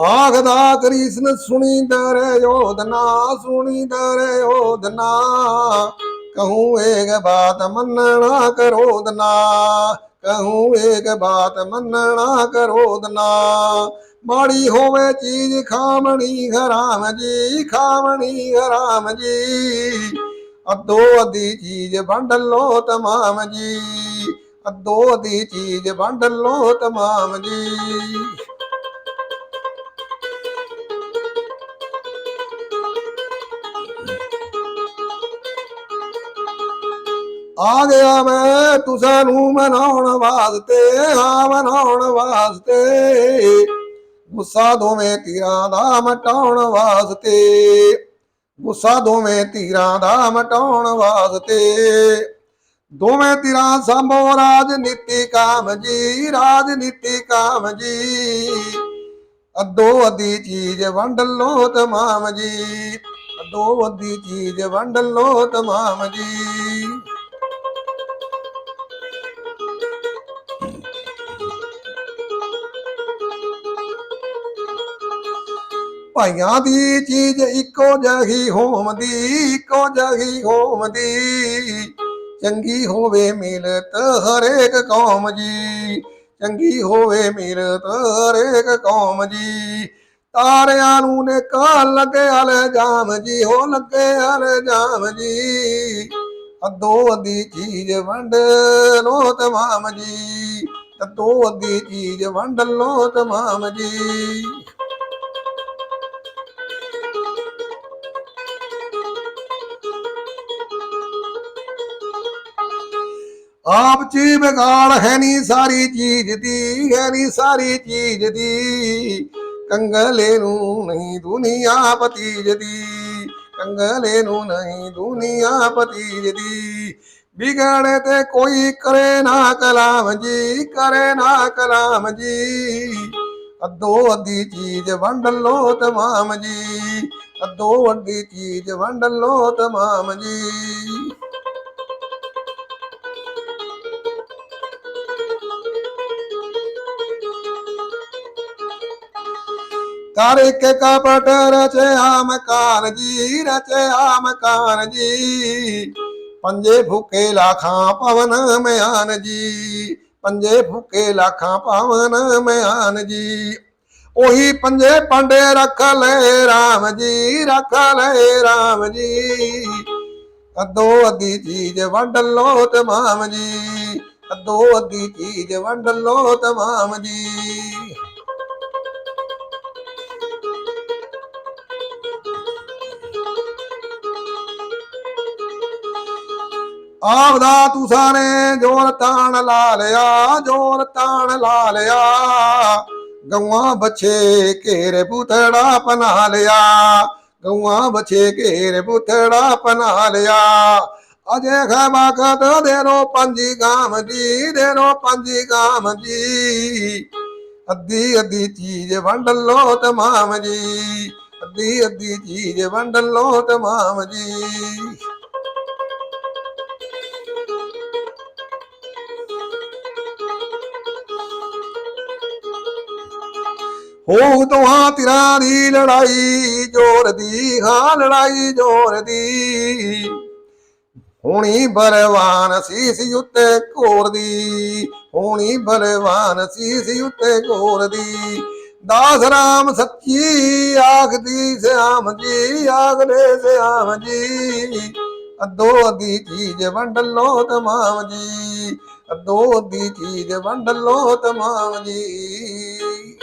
ਆਖਦਾ ਕ੍ਰਿਸ਼ਨ ਸੁਣੀ ਦਰ ਯੋਧਨਾ ਸੁਣੀ ਦਰ ਯੋਧਨਾ ਕਹੂੰ ਏਕ ਬਾਤ ਮੰਨਣਾ ਕਰੋਦਨਾ ਕਹੂੰ ਏਕ ਬਾਤ ਮੰਨਣਾ ਕਰੋਦਨਾ ਮਾੜੀ ਹੋਵੇ ਚੀਜ਼ ਖਾਵਣੀ, ਹਰਾਮ ਜੀ, ਖਾਵਣੀ, ਹਰਾਮ ਜੀ। ਅੱਧੋ ਅੱਧੀ ਚੀਜ਼ ਵੰਡ ਲੋ ਤਮਾਮ ਜੀ। ਅੱਧੋ ਅੱਧੀ ਚੀਜ਼ ਵੰਡ ਲੋ ਤਮਾਮ ਜੀ। ਆ ਗਿਆ ਮੈਂ ਤੁਸਾਂ ਨੂੰ ਮਨਾਉਣ ਵਾਸਤੇ ਆ ਮਨਾਉਣ ਵਾਸਤੇ। ਗੁੱਸਾ ਦੋਵੇਂ ਤੀਰਾਂ ਦਾ ਮਟਾਉਣ ਵਾਸਤੇ। ਗੁੱਸਾ ਦੋਵੇਂ ਤੀਰਾਂ ਦਾ ਮਟਾਉਣ ਵਾਸਤੇ। ਦੋਵੇਂ ਤੀਰਾਂ ਸੰਭੋ ਰਾਜਨੀਤੀ ਕਾਮ ਜੀ, ਰਾਜਨੀਤੀ ਕਾਮ ਜੀ। ਅੱਧੋ ਅੱਧੀ ਚੀਜ਼ ਵੰਡ ਲੋ ਤਮਾਮ ਜੀ, ਅੱਧੋ ਅੱਧੀ ਚੀਜ਼ ਵੰਡ ਲੋ ਤਮਾਮ ਜੀ। ਭਾਈਆਂ ਦੀ ਚੀਜ਼ ਇੱਕੋ ਜਿਹੀ ਹੋਮਦੀ ਇੱਕੋ ਜਿਹੀ ਹੋਮਦੀ ਚੰਗੀ ਹੋਵੇ ਮਿਲਤ ਹਰੇਕ ਕੌਮ ਜੀ, ਚੰਗੀ ਹੋਵੇ ਮਿਲਤ ਹਰੇਕ ਕੌਮ ਜੀ। ਤਾਰਿਆਂ ਨੂੰ ਨੇ ਕਾਲ ਲੱਗੇ ਹਲੇ ਜਾਮ ਜੀ, ਹੋ ਲੱਗੇ ਹਲੇ ਜਾਮ ਜੀ। ਅੱਧੋ ਅੱਧੀ ਚੀਜ਼ ਵੰਡ ਲੋ ਤਮਾਮ ਜੀ, ਅੱਧੋ ਅੱਧੀ ਚੀਜ਼ ਵੰਡ ਲੋ ਤਮਾਮ ਜੀ। ਆਪ ਚ ਬਗਾੜ ਹੈ ਨਹੀਂ ਸਾਰੀ ਚੀਜ਼ ਦੀ, ਹੈ ਨਹੀਂ ਸਾਰੀ ਚੀਜ਼ ਦੀ। ਕੰਗਲੇ ਨੂੰ ਨਹੀਂ ਦੁਨੀਆ ਪਤੀਜ ਦੀ, ਕੰਗਲੇ ਨੂੰ ਨਹੀਂ ਦੁਨੀਆ ਪਤੀਜ ਦੀ। ਵਿਗੜੇ ਤੇ ਕੋਈ ਕਰੇ ਨਾ ਕਲਾਮ ਜੀ, ਕਰੇ ਨਾ ਕਲਾਮ ਜੀ। ਅੱਧੋ ਅੱਧੀ ਚੀਜ਼ ਵੰਡ ਲੋ ਤਮਾਮ ਜੀ, ਅੱਧੋ ਅੱਧੀ ਚੀਜ਼ ਵੰਡ ਲੋ ਤਮਾਮ ਜੀ। ਕਰ ਇੱਕ ਕਪਟ ਰਚਿਆ ਮਕਾਨ ਜੀ ਰਚਿਆ ਮਕਾਨ ਜੀ। ਪੰਜੇ ਫੁਕੇ ਲਾਖਾਂ ਪਵਨ ਮਿਆਨ ਜੀ। ਪੰਜੇ ਫੁਕੇ ਲਾਖਾਂ ਪਵਨ ਮਿਆਨ ਜੀ। ਉਹੀ ਪੰਜੇ ਪਾਂਡੇ ਰੱਖ ਲੈ RAM ਜੀ, ਰੱਖ ਲੈ RAM ਜੀ। ਅੱਧੋ ਅੱਧੀ ਚੀਜ਼ ਵੰਡ ਲੋ ਤਮਾਮ ਜੀ। ਅੱਧੋ ਅੱਧੀ ਚੀਜ਼ ਵੰਡ ਲੋ ਤਮਾਮ ਜੀ। ਆਪਦਾ ਤੁਸਾਂ ਨੇ ਜੋਰ ਤਾਣ ਲਾ ਲਿਆ, ਜੋਰ ਤਾਣ ਲਾ ਲਿਆ। ਗਊਆਂ ਬਛੇ ਘੇਰ ਪੁੱਤੜਾ ਪਨਾ ਲਿਆ। ਗਊਆਂ ਬਛੇ ਘੇਰ ਪੁੱਤੜਾ ਪਨਾ ਲਿਆ। ਅਜੇ ਖਬਾਕਤ ਦੇਰੋ ਪੰਜੀ ਗਾਮ ਜੀ ਦੇਰੋ ਪੰਜੀ ਗਾਮ ਜੀ। ਅੱਧੀ ਅੱਧੀ ਚੀਜ਼ ਵੰਡ ਲੋ ਤਮਾਮ ਜੀ, ਅੱਧੀ ਅੱਧੀ ਚੀਜ਼ ਵੰਡ ਲੋ ਤਮਾਮ ਜੀ। ਹੋ ਦੋਹਾਂ ਤਿਰਾਂ ਦੀ ਲੜਾਈ, ਜੋਰ ਦੀ, ਹਾਂ ਲੜਾਈ ਜੋਰ ਦੀ। ਹੋਣੀ ਬਲਵਾਨ ਸੀਸ ਉੱਤੇ ਘੋਰ ਦੀ, ਹੋਣੀ ਬਲਵਾਨ ਸੀਸ ਉੱਤੇ ਘੋਰ ਦੀ। ਦਾਸ ਰਾਮ ਸੱਚੀ ਆਖਦੀ, ਸਿਆਮ ਜੀ ਆਖਦੇ, ਸਿਆਮ ਜੀ। ਅੱਧੋ ਦੀ ਚੀਜ਼ ਵੰਡ ਲੋ ਤਮਾਮ ਜੀ, ਅੱਧੋ ਦੀ ਚੀਜ਼ ਵੰਡ ਲੋ ਤਮਾਮ ਜੀ।